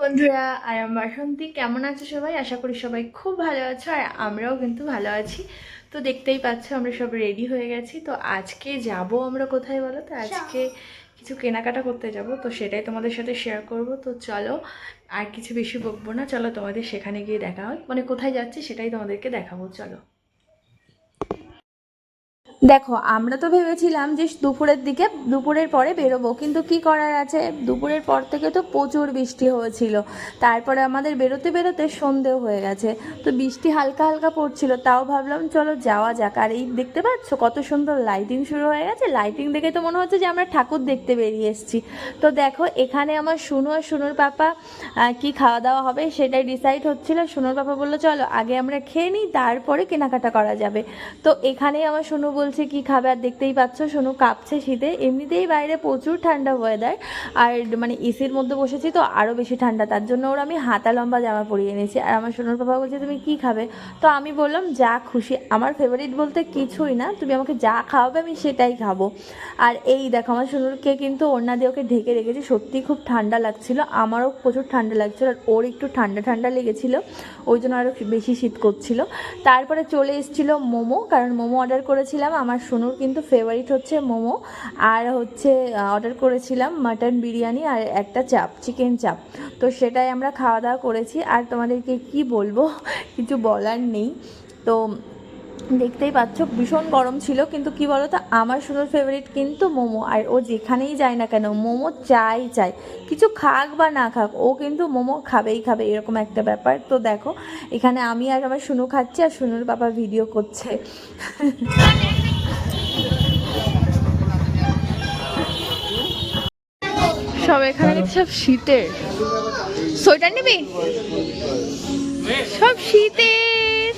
বন্ধুরা আর আমার বাসন্তী কেমন আছে সবাই? আশা করি সবাই খুব ভালো আছো আর আমরাও কিন্তু ভালো আছি। তো দেখতেই পাচ্ছ আমরা সব রেডি হয়ে গেছি। তো আজকে যাব আমরা কোথায় বলো তো? আজকে কিছু কেনাকাটা করতে যাব, তো সেটাই তোমাদের সাথে শেয়ার করব। তো চলো, আর কিছু বেশি বকবো না, চলো তোমাদের সেখানে গিয়ে দেখা হয়। মানে কোথায় যাচ্ছি সেটাই তোমাদেরকে দেখাবো, চলো। দেখো, আমরা তো ভেবেছিলাম যে দুপুরের দিকে, দুপুরের পরে বেরোবো, কিন্তু কি করার আছে? দুপুরের পর থেকে তো প্রচুর বৃষ্টি হয়েছিল। তারপরে আমাদের বেরোতে বেরোতে সন্ধেও হয়ে গেছে। তো বৃষ্টি হালকা হালকা পড়ছিল, তাও ভাবলাম চলো যাওয়া যাক। আর এই দেখতে পাচ্ছ কত সুন্দর লাইটিং শুরু হয়ে গেছে। লাইটিং দেখে তো মনে হচ্ছে যে আমরা ঠাকুর দেখতে বেরিয়ে এসেছি। তো দেখো, এখানে আমার শুনু আর শুনুর পাপা কি খাওয়া দাওয়া হবে সেটাই ডিসাইড হচ্ছিল। শুনুর পাপা বলল, চলো, আগে আমরা খেয়ে নিই, তারপরে কেনাকাটা করা যাবে। তো এখানেই আমার শুনু বলছে কি খাবে আর দেখতেই পাচ্ছ শুনু কাঁপছে শীতে। এমনিতেই বাইরে প্রচুর ঠান্ডা ওয়েদার আর মানে এসির মধ্যে বসেছি তো আরও বেশি ঠান্ডা। তার জন্য ওর আমি হাতা লম্বা জামা পরিয়ে এনেছি। আর আমার সোনার বাবা বলছে, তুমি কি খাবে? তো আমি বললাম, যা খুশি। আমার ফেভারিট বলতে কিছুই না, তুমি আমাকে যা খাওয়াবে, আমি সেটাই খাব। আর এই দেখো, আমার সোনুরকে কিন্তু ওড়না দিয়ে ওকে ঢেকে রেখেছি। সত্যি খুব ঠান্ডা লাগছিল, আমারও প্রচুর ঠান্ডা লাগছিল, আর ওর একটু ঠান্ডা ঠান্ডা লেগেছিল, ওই জন্য আরও বেশি শীত করছিল। তারপরে চলে এসেছিল মোমো, কারণ মোমো অর্ডার করেছিলাম। আমার সোনুর কিন্তু ফেভারিট হচ্ছে মোমো। আর হচ্ছে অর্ডার করেছিলাম মাটন বিরিয়ানি আর একটা চাপ চিকেন চাপ। তো সেটাই আমরা খাওয়া দাওয়া করেছি। আর তোমাদেরকে কি বলব, কিছু বলার নেই। তো দেখতেই পাচ্ছ, ভীষণ গরম ছিল, কিন্তু কি বলো তো আমার সোনুর ফেভারিট কিন্তু মোমো। আর ও যেখানেই যায় না কেন, মোমো চাই চাই। কিছু খাক বা না খাক, ও কিন্তু মোমো খাবেই খাবে, এরকম একটা ব্যাপার। তো দেখো, এখানে আমি আর আমার শুনু খাচ্ছি, আর শুনুর বাবা ভিডিও করছে। এখানে সব শীতের। সোয়েটার নিবি? সব শীতের।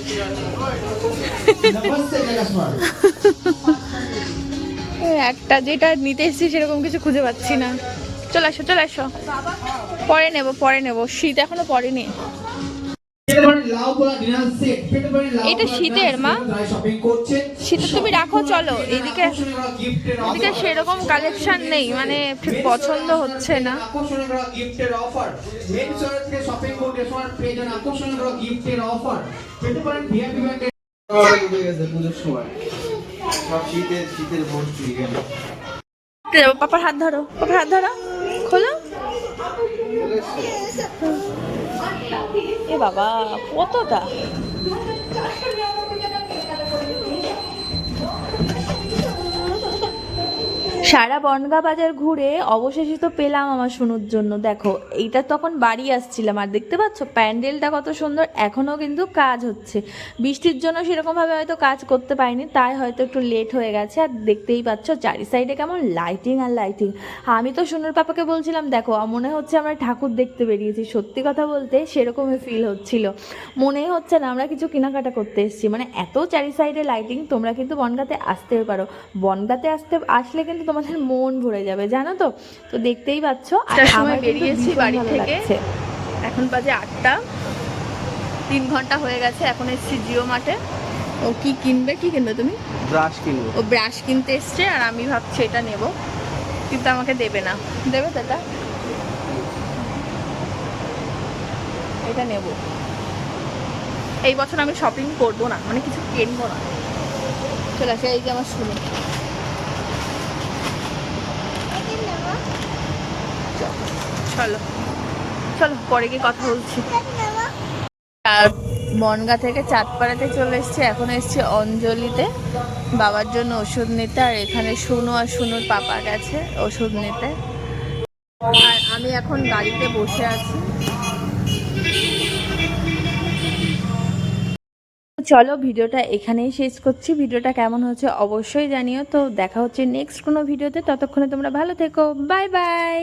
একটা যেটা নিতে এসেছি সেরকম কিছু খুঁজে পাচ্ছি না। চলে আসো চলে আসো। পরে নেব পরে নেব। শীত এখনও পড়েনি। এটা শীতের, মা। শীতের তুমি রাখো, চলো। এইদিকে এদিকে সেরকম কালেকশন নেই মানে পছন্দ হচ্ছে না। পাপার হাত ধরো, পাপার হাত ধরো। খোলো। বাবা কতটা? সারা বনগা বাজার ঘুরে অবশেষে তো পেলাম আমার শুনুর জন্য। দেখো, এইটা তখন বাড়ি আসছিলাম। আর দেখতে পাচ্ছ, প্যান্ডেলটা কত সুন্দর, এখনও কিন্তু কাজ হচ্ছে। বৃষ্টির জন্য সেরকমভাবে হয়তো কাজ করতে পারিনি, তাই হয়তো একটু লেট হয়ে গেছে। আর দেখতেই পাচ্ছ, চারি সাইডে কেমন লাইটিং আর লাইটিং আমি তো সোনুর পাপাকে বলছিলাম, দেখো, মনে হচ্ছে আমরা ঠাকুর দেখতে বেরিয়েছি। সত্যি কথা বলতে সেরকমই ফিল হচ্ছিল। মনেই হচ্ছে না, আমরা কিছু কেনাকাটা করতে এসেছি। মানে এত চারি সাইডে লাইটিং তোমরা কিন্তু বনগাতে আসতেও পারো। বনগাতে আসতে, আসলে কিন্তু তোমাদের মন ভরে যাবে জানো তো? তো দেখতেই পাচ্ছ আর সময় বেরিয়েছি বাড়ি থেকে। এখন বাজে আটটা। তিন ঘণ্টা হয়ে গেছে এখন এসছি জিও মার্টে। ও কি কিনবে? কি কিনবে তুমি? ব্রাশ কিনবো। ও ব্রাশ কিনতে এসছে আর আমি ভাবছি এটা নেব। কিন্তু আমাকে দেবে না। দেবে তো এটা? এটা নেব। এই বছর আমি শপিং করব না মানে কিছু কিনবো না। চলে আসে এই যে আমার শুনে। চলো। চলো, পরে গিয়ে কথা বলছি। বনগা থেকে চাঁদপাড়াতে চলে এসেছি, এখন এসেছি অঞ্জলিতে। বাবার জন্য ওষুধ নিতে, আর এখানে শুনু আর শুনুর পাপা গেছে ওষুধ নিতে। আর আমি এখন গাড়িতে বসে আছি। চলো, ভিডিওটা এখানেই শেষ করছি। ভিডিওটা কেমন হচ্ছে অবশ্যই জানিও। তো দেখা হচ্ছে নেক্সট কোনো ভিডিওতে। ততক্ষণে তোমরা ভালো থেকো। Bye bye